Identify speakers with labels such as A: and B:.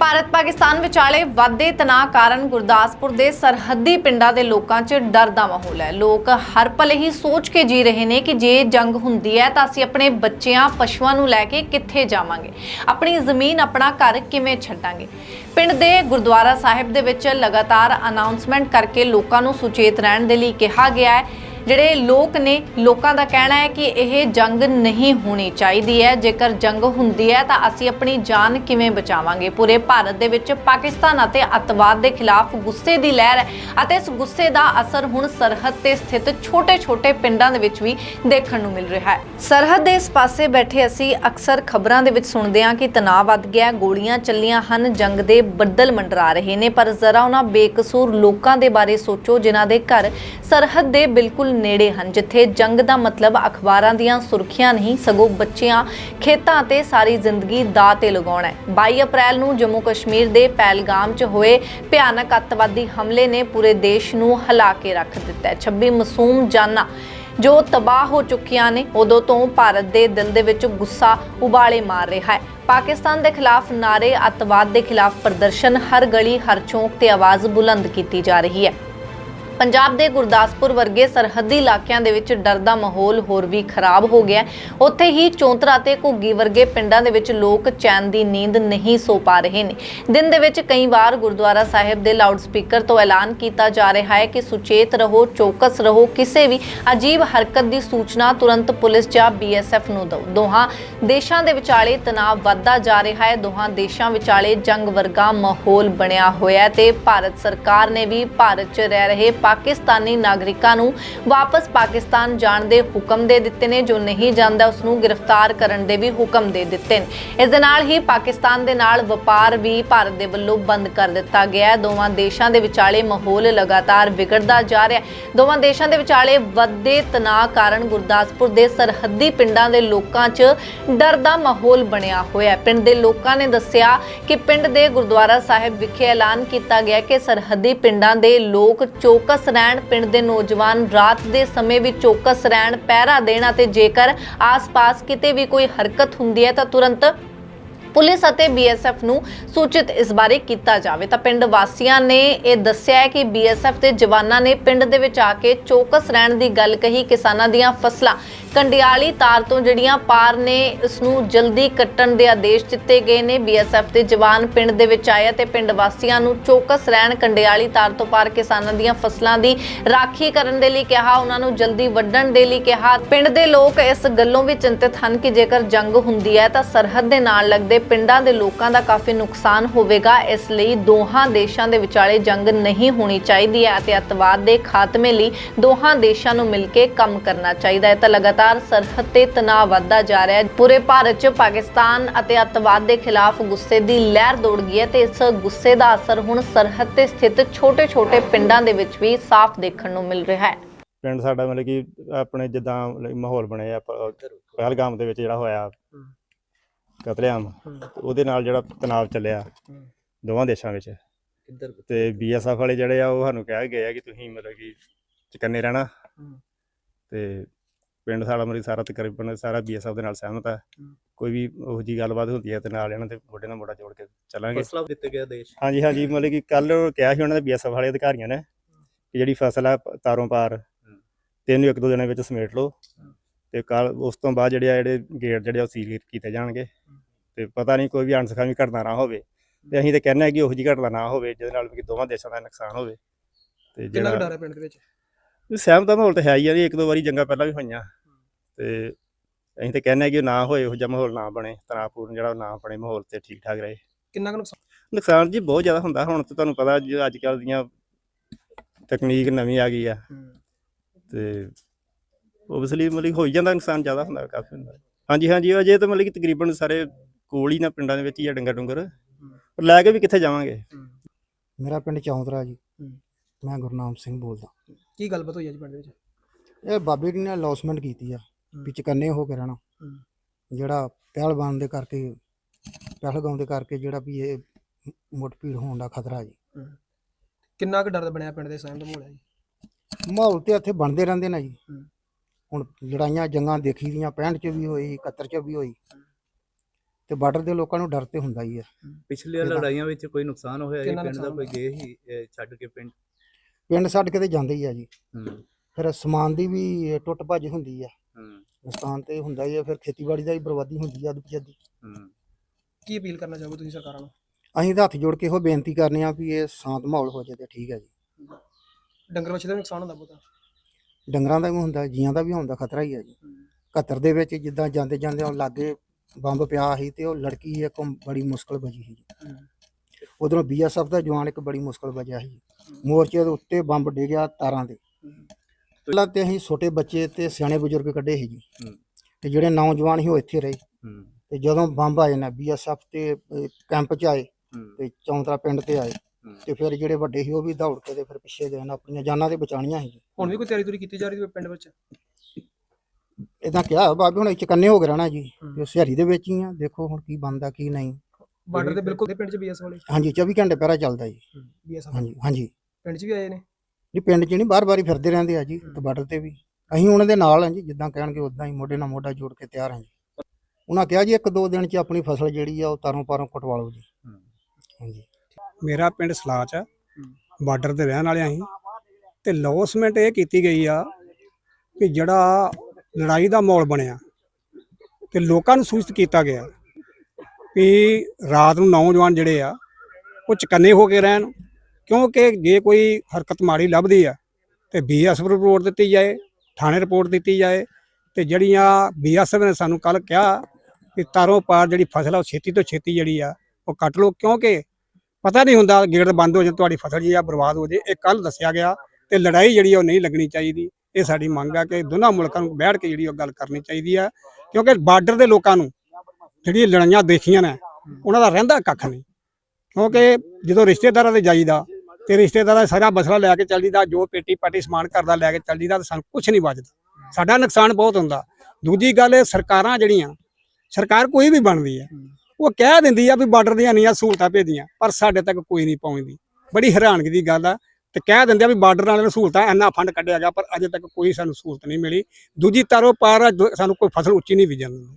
A: ਭਾਰਤ ਪਾਕਿਸਤਾਨ ਵਿਚਾਲੇ ਵਾਧੇ ਤਣਾਅ ਕਾਰਨ ਗੁਰਦਾਸਪੁਰ ਦੇ ਸਰਹੱਦੀ ਪਿੰਡਾਂ ਦੇ ਲੋਕਾਂ 'ਚ ਡਰ ਦਾ ਮਾਹੌਲ ਹੈ। ਲੋਕ ਹਰ ਪਲ ਹੀ ਸੋਚ ਕੇ ਜੀ ਰਹੇ ਨੇ ਕਿ ਜੇ ਜੰਗ ਹੁੰਦੀ ਹੈ ਤਾਂ ਅਸੀਂ ਆਪਣੇ ਬੱਚਿਆਂ, ਪਸ਼ੂਆਂ ਨੂੰ ਲੈ ਕੇ ਕਿੱਥੇ ਜਾਵਾਂਗੇ? ਆਪਣੀ ਜ਼ਮੀਨ, ਆਪਣਾ ਘਰ ਕਿਵੇਂ ਛੱਡਾਂਗੇ? ਪਿੰਡ ਦੇ ਗੁਰਦੁਆਰਾ ਸਾਹਿਬ ਦੇ ਵਿੱਚ ਲਗਾਤਾਰ ਅਨਾਉਂਸਮੈਂਟ ਕਰਕੇ ਲੋਕਾਂ ਨੂੰ ਸੁਚੇਤ ਰਹਿਣ ਦੇ ਲਈ ਕਿਹਾ ਗਿਆ ਹੈ। ਜਿਹੜੇ ਲੋਕ ਨੇ, ਲੋਕਾਂ ਦਾ ਕਹਿਣਾ ਹੈ ਕਿ ਇਹ ਜੰਗ ਨਹੀਂ ਹੋਣੀ ਚਾਹੀਦੀ ਹੈ। ਜੇਕਰ ਜੰਗ ਹੁੰਦੀ ਹੈ ਤਾਂ ਅਸੀਂ ਆਪਣੀ ਜਾਨ ਕਿਵੇਂ ਬਚਾਵਾਂਗੇ? ਪੂਰੇ ਭਾਰਤ ਦੇ ਵਿੱਚ ਪਾਕਿਸਤਾਨ ਅਤੇ ਅੱਤਵਾਦ ਦੇ ਖਿਲਾਫ ਗੁੱਸੇ ਦੀ ਲਹਿਰ ਹੈ ਅਤੇ ਇਸ ਗੁੱਸੇ ਦਾ ਅਸਰ ਹੁਣ ਸਰਹੱਦ ਤੇ ਸਥਿਤ ਛੋਟੇ-ਛੋਟੇ ਪਿੰਡਾਂ ਦੇ ਵਿੱਚ ਵੀ ਦੇਖਣ ਨੂੰ ਮਿਲ ਰਿਹਾ ਹੈ। ਸਰਹੱਦ ਦੇ ਇਸ ਪਾਸੇ ਬੈਠੇ ਅਸੀਂ ਅਕਸਰ ਖਬਰਾਂ ਦੇ ਵਿੱਚ ਸੁਣਦੇ ਹਾਂ ਕਿ ਤਣਾਅ ਵੱਧ ਗਿਆ ਗੋਲੀਆਂ ਚੱਲੀਆਂ ਹਨ, ਜੰਗ ਦੇ ਬੱਦਲ ਮੰਡਰਾ ਰਹੇ ਨੇ। ਪਰ ਜ਼ਰਾ ਉਹਨਾਂ ਬੇਕਸੂਰ ਲੋਕਾਂ ਦੇ ਬਾਰੇ ਸੋਚੋ ਜਿਨ੍ਹਾਂ ਦੇ ਘਰ ਸਰਹੱਦ ਦੇ ਬਿਲਕੁਲ ਨੇੜੇ ਹਨ, ਜਿੱਥੇ ਜੰਗ ਦਾ ਮਤਲਬ ਅਖਬਾਰਾਂ ਦੀਆਂ ਸੁਰਖੀਆਂ ਨਹੀਂ, ਸਗੋਂ ਬੱਚਿਆਂ ਖੇਤਾਂ ਤੇ ਸਾਰੀ ਜ਼ਿੰਦਗੀ ਦਾਅ ਤੇ ਲਗਾਉਣਾ ਹੈ। 22 ਅਪ੍ਰੈਲ ਨੂੰ ਜੰਮੂ ਕਸ਼ਮੀਰ ਦੇ ਪਹਿਲਗਾਮ 'ਚ ਹੋਏ ਭਿਆਨਕ ਅੱਤਵਾਦੀ ਹਮਲੇ ਨੇ ਪੂਰੇ ਦੇਸ਼ ਨੂੰ ਹਿਲਾ ਕੇ ਰੱਖ ਦਿੱਤਾ ਹੈ। 26 ਮਾਸੂਮ ਜਾਨਾਂ ਜੋ ਤਬਾਹ ਹੋ ਚੁੱਕੀਆਂ ਨੇ, ਉਦੋਂ ਤੋਂ ਭਾਰਤ ਦੇ ਦਿਲ ਦੇ ਵਿੱਚ ਗੁੱਸਾ ਉਬਾਲੇ ਮਾਰ ਰਿਹਾ ਹੈ। ਪਾਕਿਸਤਾਨ ਦੇ ਖਿਲਾਫ ਨਾਰੇ ਅੱਤਵਾਦ ਦੇ ਖਿਲਾਫ ਪ੍ਰਦਰਸ਼ਨ ਹਰ ਗਲੀ ਹਰ ਚੌਂਕ ਤੇ ਆਵਾਜ਼ ਬੁਲੰਦ ਕੀਤੀ ਜਾ ਰਹੀ ਹੈ। ਪੰਜਾਬ ਦੇ ਗੁਰਦਾਸਪੁਰ ਵਰਗੇ ਸਰਹੱਦੀ ਇਲਾਕਿਆਂ ਦੇ ਵਿੱਚ ਡਰ ਦਾ ਮਾਹੌਲ ਹੋਰ ਵੀ ਖਰਾਬ ਹੋ ਗਿਆ ਉੱਥੇ ਹੀ ਚੌਂਤਰਾ ਤੇ ਘੁੱਗੀ ਵਰਗੇ ਪਿੰਡਾਂ ਦੇ ਵਿੱਚ ਲੋਕ ਚੈਨ ਦੀ ਨੀਂਦ ਨਹੀਂ ਸੋ ਪਾ ਰਹੇ ਨੇ। ਦਿਨ ਦੇ ਵਿੱਚ ਕਈ ਵਾਰ ਗੁਰਦੁਆਰਾ ਸਾਹਿਬ ਦੇ ਲਾਊਡ ਸਪੀਕਰ ਤੋਂ ਐਲਾਨ ਕੀਤਾ ਜਾ ਰਿਹਾ ਹੈ ਕਿ ਸੁਚੇਤ ਰਹੋ, ਚੌਕਸ ਰਹੋ, ਕਿਸੇ ਵੀ ਅਜੀਬ ਹਰਕਤ ਦੀ ਸੂਚਨਾ ਤੁਰੰਤ ਪੁਲਿਸ ਜਾਂ ਬੀਐਸਐਫ ਨੂੰ ਦਿਓ। ਦੋਹਾਂ ਦੇਸ਼ਾਂ ਦੇ ਵਿਚਾਲੇ ਤਣਾਅ ਵੱਧਦਾ ਜਾ ਰਿਹਾ ਹੈ। ਦੋਹਾਂ ਦੇਸ਼ਾਂ ਵਿਚਾਲੇ ਜੰਗ ਵਰਗਾ ਮਾਹੌਲ ਬਣਿਆ ਹੋਇਆ ਹੈ ਤੇ ਭਾਰਤ ਸਰਕਾਰ ਨੇ ਵੀ ਭਾਰਤ 'ਚ ਰਹਿ ਰਹੇ ਪਾਕਿਸਤਾਨੀ ਨਾਗਰਿਕਾਂ ਨੂੰ ਵਾਪਸ ਪਾਕਿਸਤਾਨ ਜਾਣ ਦੇ ਹੁਕਮ ਦੇ ਦਿੱਤੇ ਨੇ। ਜੋ ਨਹੀਂ ਜਾਂਦਾ ਉਸ ਨੂੰ ਗ੍ਰਿਫਤਾਰ ਕਰਨ ਦੇ ਵੀ ਹੁਕਮ ਦੇ ਦਿੱਤੇ ਨੇ। ਇਸ ਦੇ ਨਾਲ ਹੀ ਪਾਕਿਸਤਾਨ ਦੇ ਨਾਲ ਵਪਾਰ ਵੀ ਭਾਰਤ ਦੇ ਵੱਲੋਂ ਬੰਦ ਕਰ ਦਿੱਤਾ ਗਿਆ ਦੋਵਾਂ ਦੇਸ਼ਾਂ ਦੇ ਵਿਚਾਲੇ ਮਾਹੌਲ ਲਗਾਤਾਰ ਵਿਗੜਦਾ ਜਾ ਰਿਹਾ ਦੋਵਾਂ ਦੇਸ਼ਾਂ ਦੇ ਵਿਚਾਲੇ ਵੱਧਦੇ ਤਣਾਅ ਕਾਰਨ ਗੁਰਦਾਸਪੁਰ ਦੇ ਸਰਹੱਦੀ ਪਿੰਡਾਂ ਦੇ ਲੋਕਾਂ 'ਚ ਡਰ ਦਾ ਮਾਹੌਲ ਬਣਿਆ ਹੋਇਆ ਪਿੰਡ ਦੇ ਲੋਕਾਂ ਨੇ ਦੱਸਿਆ ਕਿ ਪਿੰਡ ਦੇ ਗੁਰਦੁਆਰਾ ਸਾਹਿਬ ਵਿਖੇ ਐਲਾਨ ਕੀਤਾ ਗਿਆ ਕਿ ਸਰਹੱਦੀ ਪਿੰਡਾਂ ਦੇ ਲੋਕ ਚੌਕਸ ਰਹਿਣ ਪਿੰਡ ਦੇ ਨੌਜਵਾਨ ਰਾਤ ਦੇ ਸਮੇਂ ਵੀ ਚੌਕਸ ਰਹਿਣ ਪਹਿਰਾ ਦੇਣ ਅਤੇ ਜੇਕਰ ਆਸ-ਪਾਸ ਕਿਤੇ ਵੀ ਕੋਈ ਹਰਕਤ ਹੁੰਦੀ ਹੈ ਤਾਂ ਤੁਰੰਤ ਪੁਲਿਸ ਅਤੇ ਬੀਐਸਐਫ ਨੂੰ ਸੂਚਿਤ ਇਸ ਬਾਰੇ ਕੀਤਾ ਜਾਵੇ। ਤਾਂ ਪਿੰਡ ਵਾਸੀਆਂ ਨੇ ਇਹ ਦੱਸਿਆ ਹੈ ਕਿ ਬੀਐਸਐਫ ਦੇ ਜਵਾਨਾਂ ਨੇ ਪਿੰਡ ਦੇ ਵਿੱਚ ਆ ਕੇ ਚੌਕਸ ਰਹਿਣ ਦੀ ਗੱਲ ਕਹੀ। ਕਿਸਾਨਾਂ ਦੀਆਂ ਫਸਲਾਂ ਕੰਡਿਆਲੀ ਤਾਰ ਤੋਂ ਜਿਹੜੀਆਂ ਪਾਰ ਨੇ ਇਸ ਨੂੰ ਜਲਦੀ ਕੱਟਣ ਦੇ ਆਦੇਸ਼ ਦਿੱਤੇ ਗਏ ਨੇ। ਬੀਐਸਐਫ ਦੇ ਜਵਾਨ ਪਿੰਡ ਦੇ ਵਿੱਚ ਆਏ ਤੇ ਪਿੰਡ ਵਾਸੀਆਂ ਨੂੰ ਚੌਕਸ ਰਹਿਣ ਕੰਡਿਆਲੀ ਤਾਰ ਤੋਂ ਪਾਰ ਕਿਸਾਨਾਂ ਦੀਆਂ ਫਸਲਾਂ ਦੀ ਰਾਖੀ ਕਰਨ ਦੇ ਲਈ ਕਿਹਾ, ਉਹਨਾਂ ਨੂੰ ਜਲਦੀ ਵੱਢਣ ਦੇ ਲਈ ਕਿਹਾ। ਪਿੰਡ ਦੇ ਲੋਕ ਇਸ ਗੱਲੋਂ ਵੀ ਚਿੰਤਤ ਹਨ ਕਿ ਜੇਕਰ ਜੰਗ ਹੁੰਦੀ ਹੈ ਤਾਂ ਸਰਹੱਦ ਦੇ ਨਾਲ ਲੱਗਦੇ ਪਿੰਡਾਂ ਦੇ ਲੋਕਾਂ ਦਾ ਕਾਫੀ ਨੁਕਸਾਨ ਹੋਵੇਗਾ। ਇਸ ਲਈ ਦੋਹਾਂ ਦੇਸ਼ਾਂ ਦੇ ਵਿਚਾਲੇ ਜੰਗ ਨਹੀਂ ਹੋਣੀ ਚਾਹੀਦੀ ਹੈ ਅਤੇ ਅੱਤਵਾਦ ਦੇ ਖਾਤਮੇ ਲਈ ਦੋਹਾਂ ਦੇਸ਼ਾਂ ਨੂੰ ਮਿਲ ਕੇ ਕੰਮ ਕਰਨਾ ਚਾਹੀਦਾ ਹੈ। ਤਾਂ ਲਗਾਤਾਰ ਸਰਹੱਦ ਤੇ ਤਣਾਅ ਵੱਧਦਾ ਜਾ ਰਿਹਾ ਹੈ। ਪੂਰੇ ਭਾਰਤ 'ਚ ਪਾਕਿਸਤਾਨ ਅਤੇ ਅੱਤਵਾਦ ਦੇ ਖਿਲਾਫ ਗੁੱਸੇ ਦੀ ਲਹਿਰ ਦੌੜ ਗਈ ਹੈ ਤੇ ਇਸ ਗੁੱਸੇ ਦਾ ਅਸਰ ਹੁਣ ਸਰਹੱਦ ਤੇ ਸਥਿਤ ਛੋਟੇ-ਛੋਟੇ ਪਿੰਡਾਂ ਦੇ ਵਿੱਚ ਵੀ ਸਾਫ਼ ਦੇਖਣ ਨੂੰ ਮਿਲ ਰਿਹਾ ਹੈ।
B: ਪਿੰਡ ਸਾਡਾ ਮਤਲਬ ਕਿ ਆਪਣੇ ਜਿੱਦਾਂ ਮਾਹੌਲ ਬਣਿਆ ਪਹਿਲਗਾਮ ਦੇ ਵਿੱਚ ਜਿਹੜਾ ਹੋਇਆ ਕਤਲੇਆਮ ਉਹਦੇ ਨਾਲ ਜਿਹੜਾ ਤਣਾਅ ਚੱਲਿਆ ਦੋਵਾਂ ਦੇਸ਼ਾਂ ਵਿੱਚ। ਤੇ ਬੀਐਸਐਫ ਵਾਲੇ ਜਿਹੜੇ ਆ ਉਹ ਸਾਨੂੰ ਕਹਿ ਗਏ ਆ ਕਿ ਤੁਸੀਂ ਮਤਲਬ ਕਿ ਚਕੰਨੇ ਰਹਿਣਾ। ਤੇ ਪਿੰਡ ਸਾਡਾ ਮਤਲਬ ਸਾਰਾ ਤਕਰੀਬਨ ਸਾਰਾ ਬੀਐਸਐਫ ਦੇ ਨਾਲ ਸਹਿਮਤ ਹੈ। ਕੋਈ ਵੀ ਉਹੋ ਜੀ ਗੱਲਬਾਤ ਹੁੰਦੀ ਹੈ ਤੇ ਨਾਲ ਇਹਨਾਂ ਦੇ ਮੋਢੇ ਨਾਲ ਮੋਢਾ ਜੋੜ ਕੇ ਚੱਲਾਂਗੇ।
C: ਫਸਲਾ ਦਿੱਤੇ ਗਿਆ ਦੇਸ਼।
B: ਹਾਂਜੀ ਹਾਂਜੀ ਮਤਲਬ ਕਿ ਕੱਲ ਕਿਹਾ ਸੀ ਉਹਨਾਂ ਦੇ ਬੀਐਸਐਫ ਵਾਲੇ ਅਧਿਕਾਰੀਆਂ ਨੇ ਕਿ ਜਿਹੜੀ ਫਸਲ ਆ ਤਾਰੋਂ ਪਾਰ ਤੈਨੂੰ ਇੱਕ ਦੋ ਦਿਨਾਂ ਵਿੱਚ ਸਮੇਟ ਲਓ। ਤੇ ਕੱਲ ਉਸ ਤੋਂ ਬਾਅਦ ਜਿਹੜੇ ਆ ਜਿਹੜੇ ਗੇਟ ਜਿਹੜੇ ਉਹ ਸੀਲ ਕੀਤੇ ਜਾਣਗੇ। ਤੇ ਪਤਾ ਨਹੀਂ ਕੋਈ ਵੀ ਅਣਸਖਾਵੀ ਘਟਨਾ ਨਾ ਹੋਵੇ। ਤੇ ਅਸੀਂ ਤੇ ਕਹਿੰਦੇ ਆ ਕਿ ਉਹੋ ਜੀ ਘਟਨਾ ਨਾ ਹੋਵੇ ਜਿਹਦੇ ਨਾਲ ਕਿ ਦੋਵਾਂ ਦੇਸ਼ਾਂ ਦਾ ਨੁਕਸਾਨ ਹੋਵੇ। ਤੇ ਜਿਹੜਾ
D: ਡਰ ਹੈ ਪਿੰਡ ਦੇ ਵਿੱਚ?
B: ਸਹਿਮਤ ਦਾ ਮਾਹੌਲ ਤਾਂ ਹੈ ਹੀ ਆ ਜੀ ਇੱਕ ਦੋ ਵਾਰੀ ਜੰਗਾਂ ਪਹਿਲਾਂ ਵੀ ਹੋਈਆਂ। ਤੇ ਅਸੀਂ ਤੇ ਕਹਿੰਦੇ ਆ ਕਿ ਉਹ ਨਾ ਹੋਏ ਉਹੋ ਜਿਹਾ ਮਾਹੌਲ ਨਾ ਬਣੇ ਤਣਾਅਪੂਰਨ ਜਿਹੜਾ ਉਹ ਨਾ ਬਣੇ ਮਾਹੌਲ ਤੇ ਠੀਕ ਠਾਕ ਰਹੇ।
D: ਕਿੰਨਾ ਕੁ ਨੁਕਸਾਨ
B: ਨੁਕਸਾਨ ਜੀ ਬਹੁਤ ਜ਼ਿਆਦਾ ਹੁੰਦਾ ਹੁਣ ਤੇ ਤੁਹਾਨੂੰ ਪਤਾ ਜੀ ਅੱਜ ਕੱਲ ਦੀਆਂ ਤਕਨੀਕ ਨਵੀਂ ਆ ਗਈ ਆ। ਤੇ ਓਬਵੀਅਸਲੀ ਮਤਲਬ ਹੋਈ ਜਾਂਦਾ ਨੁਕਸਾਨ ਜ਼ਿਆਦਾ ਹੁੰਦਾ ਕਾਫੀ ਹੁੰਦਾ। ਹਾਂਜੀ ਹਾਂਜੀ ਅਜੇ ਤਾਂ ਮਤਲਬ ਕਿ ਤਕਰੀਬਨ ਸਾਰੇ ਕੋਲ ਹੀ ਨਾ ਪਿੰਡਾਂ ਦੇ ਵਿੱਚ ਹੀ ਆ ਡੰਗਰ ਡੁੰਗਰ। ਪਰ ਲੈ ਕੇ ਵੀ ਕਿੱਥੇ ਜਾਵਾਂਗੇ?
E: ਮੇਰਾ ਪਿੰਡ ਚੌਂਤਰਾ ਜੀ।
D: ਹੂੰ।
E: ਮੈਂ ਗੁਰਨਾਮ ਸਿੰਘ ਬੋਲਦਾ।
D: ਕੀ ਗੱਲਬਾਤ ਹੋਈ ਅੱਜ ਪਿੰਡ ਵਿੱਚ?
E: ਇਹ ਬਾਬੇ ਜੀ ਨੇ ਅਲੌਸਮੈਂਟ ਕੀਤੀ ਆ ਵੀ ਚਕੰਨੇ ਹੋ ਕੇ ਰਹਿਣਾ।
D: ਹੂੰ।
E: ਜਿਹੜਾ ਪਹਿਲਵਾਨ ਦੇ ਕਰਕੇ ਪਹਿਲਗਾਉਂ ਦੇ ਕਰਕੇ ਜਿਹੜਾ ਵੀ ਇਹ ਮੁੱਠਭੀੜ ਹੋਣ ਦਾ ਖਤਰਾ ਜੀ।
D: ਕਿੰਨਾ ਕੁ ਡਰ ਬਣਿਆ ਪਿੰਡ ਦੇ ਸਹਿਮ ਦਾ ਮਾਹੌਲ ਹੈ ਜੀ?
E: ਮਾਹੌਲ ਤੇ ਇੱਥੇ ਬਣਦੇ ਰਹਿੰਦੇ ਨੇ ਜੀ।
D: ਹੂੰ।
E: ਹੁਣ ਲੜਾਈਆਂ ਜੰਗਾਂ ਦੇਖੀ ਦੀਆਂ 65 ਚ ਵੀ ਹੋਈ 71 ਚ ਵੀ ਹੋਈ। ਤੇ ਬਾਰਡਰ ਦੇ ਲੋਕਾਂ ਨੂੰ ਡਰ ਤੇ ਹੁੰਦਾ ਹੀ ਹੈ
C: ਪਿਛਲੀਆਂ
E: ਇਹਦਾ-
C: ਲੜਾਈਆਂ ਵਿੱਚ ਕੋਈ ਨੁਕਸਾਨ ਹੋਇਆ ਜੀ?
D: ਕਿੰਨਾ
C: ਪਿੰਡ ਦਾ
D: ਨੁਕਸਾਨ
C: ਕੋਈ ਗਏ ਹੀ ਅਹ, ਛੱਡ ਕੇ ਪਿੰਡ?
E: ਪਿੰਡ ਛੱਡ ਕੇ ਤੇ ਜਾਂਦੇ ਹੀ ਆ ਜੀ।
C: ਹੂੰ।
E: ਫਿਰ ਸਮਾਨ ਦੀ ਵੀ ਟੁੱਟ ਭੱਜ ਹੁੰਦੀ ਆ।
C: ਹੂੰ।
E: ਨੁਕਸਾਨ ਤੇ ਹੁੰਦਾ ਹੀ ਆ ਫਿਰ ਖੇਤੀਬਾੜੀ ਦਾ ਵੀ ਬਰਬਾਦੀ ਹੁੰਦੀ ਆ ਦੁਪਿਆ ਦੀ
C: ਹੂੰ।
D: ਕੀ ਅਪੀਲ ਕਰਨਾ ਚਾਹੋਗੇ ਤੁਸੀਂ ਸਰਕਾਰਾਂ ਨੂੰ?
E: ਅਸੀਂ ਤਾਂ ਹੱਥ ਜੋੜ ਕੇ ਇਹੋ ਬੇਨਤੀ ਕਰਨੇ ਆ ਵੀ ਇਹ ਸ਼ਾਂਤ ਮਾਹੌਲ ਹੋ ਜਾਏ ਤੇ ਠੀਕ ਹੈ ਜੀ।
D: ਡੰਗਰ ਵੱਛੇ ਦਾ ਵੀ ਨੁਕਸਾਨ ਹੁੰਦਾ ਬਹੁਤਾ?
E: ਡੰਗਰਾਂ ਦਾ ਵੀ ਹੁੰਦਾ ਜੀਆਂ ਦਾ ਵੀ ਹੁੰਦਾ ਖਤਰਾ ਹੀ ਹੈ ਜੀ। 71 ਦੇ ਵਿੱਚ ਜਿੱਦਾਂ ਜਾਂਦੇ ਜਾਂਦੇ ਉਹ ਲਾਗੇ ਬੰਬ ਪਿਆ ਸੀ ਤੇ ਉਹ ਲੜਕੀ ਇੱਕ ਬੜੀ ਮੁਸ਼ਕਲ ਬਚੀ ਸੀ ਉਧਰੋਂ ਬੀਐਸਐਫ ਦਾ ਜਵਾਨ ਇੱਕ ਬੜੀ ਮੁਸ਼ਕਲ ਬਚਿਆ ਸੀ। ਮੋਰਚੇ ਦੇ ਉੱਤੇ ਬੰਬ ਡਿੱਗਿਆ ਤਾਰਾਂ ਦੇ ਪਹਿਲਾਂ ਤੇ ਅਸੀਂ ਛੋਟੇ ਬੱਚੇ ਤੇ ਸਿਆਣੇ ਬਜ਼ੁਰਗ ਕੱਢੇ ਸੀ ਜੀ। ਤੇ ਜਿਹੜੇ ਨੌਜਵਾਨ ਸੀ ਉਹ ਇੱਥੇ ਰਹੇ। ਤੇ ਜਦੋਂ ਬੰਬ ਆਏ ਨਾ ਬੀਐਸਐਫ ਤੇ ਕੈਂਪ 'ਚ ਆਏ ਤੇ ਚੌਂਤਰਾ ਪਿੰਡ ਤੇ ਆਏ। ਤੇ ਫਿਰ ਜਿਹੜੇ ਵੱਡੇ ਸੀ ਉਹ ਵੀ ਦੌੜ ਕੇ ਤੇ ਫਿਰ ਪਿੱਛੇ ਗਏ ਨਾ ਆਪਣੀਆਂ ਜਾਨਾਂ ਤੇ ਬਚਾਉਣੀਆਂ ਸੀ।
D: ਹੁਣ ਵੀ ਕੋਈ ਤਿਆਰੀ ਤੁਰੀ ਕੀਤੀ ਜਾ ਰਹੀ ਹੈ ਪਿੰਡ ਵਿੱਚ?
E: ਇਦਾਂ ਕਿਹਾ ਬਾਬੇ ਹੁਣ ਚਕੰਨੇ ਹੋ ਕੇ ਰਹਿਣਾ ਜੀ। ਤੇ ਸਿਹਰੀ ਦੇ ਵਿੱਚ ਹੀ ਆ। ਦੇਖੋ ਹੁਣ ਕੀ ਬਣਦਾ ਕੀ ਨਹੀਂ।
D: ਬਾਰਡਰ ਦੇ ਬਿਲਕੁਲ ਦੇ ਪਿੰਡ 'ਚ ਬੀਐਸ ਵਾਲੇ?
E: ਹਾਂਜੀ 24 ਘੰਟੇ ਪਹਿਰਾ ਚੱਲਦਾ ਜੀ।
D: ਬੀਐਸ
E: ਹਾਂਜੀ ਹਾਂਜੀ।
D: ਪਿੰਡ 'ਚ ਵੀ ਆਏ ਨੇ?
E: ਜੀ ਪਿੰਡ 'ਚ ਨਹੀਂ ਬਾਰ-ਬਾਰ ਹੀ ਫਿਰਦੇ ਰਹਿੰਦੇ ਆ ਜੀ ਤੇ ਬਾਰਡਰ ਤੇ ਵੀ। ਅਸੀਂ ਉਹਨਾਂ ਦੇ ਨਾਲ ਹਾਂ ਜੀ ਜਿੱਦਾਂ ਕਹਿਣਗੇ ਉਦਾਂ ਹੀ ਮੋਢੇ ਨਾਲ ਮੋਢਾ ਜੋੜ ਕੇ ਤਿਆਰ ਹਾਂ ਜੀ। ਉਹਨਾਂ ਕਿਹਾ ਜੀ ਇੱਕ ਦੋ ਦਿਨ 'ਚ ਆਪਣੀ ਫਸਲ ਜਿਹੜੀ ਆ ਉਹ ਤਾਰੋਂ ਪਾਰੋਂ ਕਟਵਾ ਲਓ ਜੀ। ਹਾਂਜੀ।
F: ਮੇਰਾ ਪਿੰਡ ਸਲਾਚ ਆ। ਬਾਰਡਰ ਤੇ ਰਹਿਣ ਵਾਲੇ ਅਸੀਂ। ਤੇ ਲੌਸਮੈਂਟ ਇਹ ਕੀਤੀ ਗਈ ਆ ਕਿ ਜਿਹੜਾ ਲੜਾਈ ਦਾ ਮਾਹੌਲ ਬਣਿਆ ਤੇ ਲੋਕਾਂ ਨੂੰ ਸੂਚਿਤ ਕੀਤਾ ਗਿਆ। ਵੀ ਰਾਤ ਨੂੰ ਨੌਜਵਾਨ ਜਿਹੜੇ ਆ, ਉਹ ਚਕੰਨੇ ਹੋ ਕੇ ਰਹਿਣ, ਕਿਉਂਕਿ ਜੇ ਕੋਈ ਹਰਕਤ ਮਾੜੀ ਲੱਭਦੀ ਆ, ਤੇ ਬੀਐਸਐਫ ਰਿਪੋਰਟ ਦਿੱਤੀ ਜਾਏ, ਥਾਣੇ ਰਿਪੋਰਟ ਦਿੱਤੀ ਜਾਏ, ਤੇ ਜਿਹੜੀਆਂ ਬੀਐਸਐਫ ਨੇ ਸਾਨੂੰ ਕੱਲ ਕਿਹਾ ਕਿ ਤਾਰੋਂ ਪਾਰ ਜਿਹੜੀ ਫਸਲ ਆ, ਉਹ ਛੇਤੀ ਤੋਂ ਛੇਤੀ ਜਿਹੜੀ ਆ, ਉਹ ਕੱਟ ਲਓ, ਕਿਉਂਕਿ ਪਤਾ ਨਹੀਂ ਹੁੰਦਾ ਗੇੜ ਬੰਦ ਹੋ ਜਾਏ ਤੁਹਾਡੀ ਫਸਲ ਜੀ ਆ ਬਰਬਾਦ ਹੋ ਜੇ, ਇਹ ਕੱਲ ਦੱਸਿਆ ਗਿਆ, ਤੇ ਲੜਾਈ ਜਿਹੜੀ ਆ ਉਹ ਨਹੀਂ ਲੱਗਣੀ ਚਾਹੀਦੀ, ਇਹ ਸਾਡੀ ਮੰਗ ਆ ਕਿ ਦੋਨਾਂ ਮੁਲਕਾਂ ਨੂੰ ਬੈਠ ਕੇ ਜਿਹੜੀ ਉਹ ਗੱਲ ਕਰਨੀ ਚਾਹੀਦੀ ਆ, ਕਿਉਂਕਿ ਬਾਰਡਰ ਦੇ ਲੋਕਾਂ ਨੂੰ ਜਿਹੜੀ ਲੜਾਈਆਂ ਦੇਖੀਆਂ ਨੇ, ਉਹਨਾਂ ਦਾ ਰਹਿੰਦਾ ਕੱਖ ਨਹੀਂ। ਕਿਉਂਕਿ ਜਦੋਂ ਰਿਸ਼ਤੇਦਾਰਾਂ ਦੇ ਜਾਈਦਾ ਤੇ ਰਿਸ਼ਤੇਦਾਰਾਂ ਸਾਰਾ ਮਸਲਾ ਲੈ ਕੇ ਚੱਲ ਜੀਦਾ ਜੋ ਪੇਟੀ ਪਾਟੀ ਸਮਾਨ ਕਰਦਾ ਲੈ ਕੇ ਚੱਲ ਜੀਦਾ ਸਾਨੂੰ ਕੁਝ ਨਹੀਂ ਬਚਦਾ ਸਾਡਾ ਨੁਕਸਾਨ ਬਹੁਤ ਹੁੰਦਾ। ਦੂਜੀ ਗੱਲ ਇਹ ਸਰਕਾਰਾਂ ਜਿਹੜੀਆਂ, ਸਰਕਾਰ ਕੋਈ ਵੀ ਬਣਦੀ ਹੈ, ਉਹ ਕਹਿ ਦਿੰਦੀ ਆ ਵੀ ਬਾਰਡਰ ਦੀਆਂ ਇੰਨੀਆਂ ਸਹੂਲਤਾਂ ਭੇਜੀਆਂ, ਪਰ ਸਾਡੇ ਤੱਕ ਕੋਈ ਨਹੀਂ ਪਹੁੰਚਦੀ। ਬੜੀ ਹੈਰਾਨਗੀ ਦੀ ਗੱਲ ਆ ਤੇ ਕਹਿ ਦਿੰਦੇ ਆ ਵੀ ਬਾਰਡਰ ਵਾਲਿਆਂ ਨੂੰ ਸਹੂਲਤਾਂ ਇੰਨਾ ਫੰਡ ਕੱਢਿਆ ਗਿਆ, ਪਰ ਅਜੇ ਤੱਕ ਕੋਈ ਸਾਨੂੰ ਸਹੂਲਤ ਨਹੀਂ ਮਿਲੀ। ਦੂਜੀ ਤਰੋ ਪਾਰ ਸਾਨੂੰ ਕੋਈ ਫਸਲ ਉੱਚੀ ਨਹੀਂ ਬੀਜਣ ਦਿੰਦੇ।